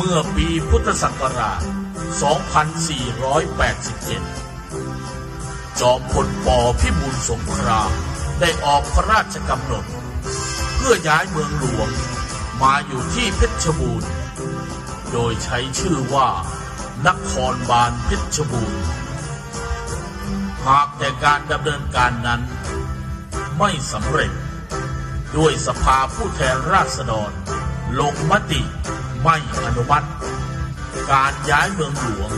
มื่อปีพุทธศักราช 2487 จอมพลปอพิบูลสงครามได้ออกพระราชกำหนด เพื่อย้ายเมืองหลวงมาอยู่ที่เพชรบูรณ์ โดยใช้ชื่อว่า นครบาลเพชรบูรณ์ หากแต่การดำเนินการนั้นไม่สำเร็จ ด้วยสภาผู้แทนราษฎร ลงมติ ไม่อนุมัติ การย้ายเมืองหลวง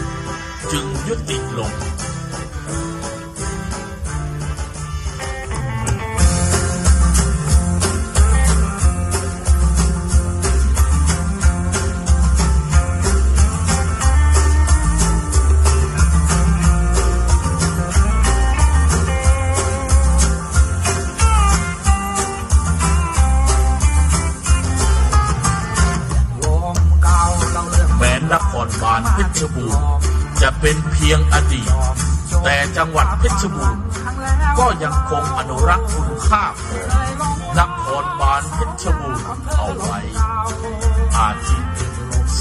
จึงยุติลง เป็นเพียงอดีต แต่จังหวัดเพชรบูรณ์ก็ยังคงอนุรักษ์คุณค่าของนครบาลเพชรบูรณ์เอาไว้อาทิ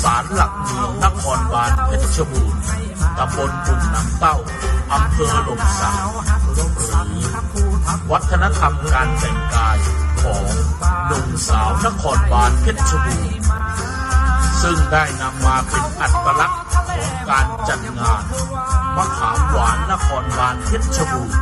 สารหลักเมืองนครบาลเพชรบูรณ์ตำบลกลุ่มน้ำเต้าอำเภอหลมสักวัฒนธรรมการแต่งกายของหนุ่มสาวนครบาลเพชรบูรณ์ซึ่งได้นำมาเป็นอัตลักษณ์ ของการจัดงานมะขามหวานนครบาลเพชรบูรณ์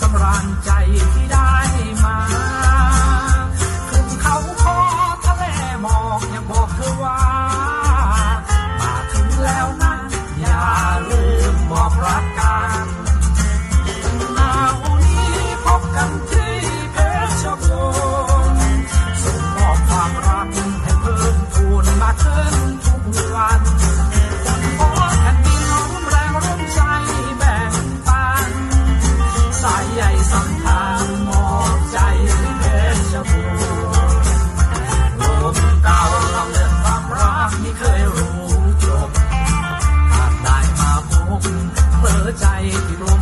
สำราญใจที่ได้มา 在一起。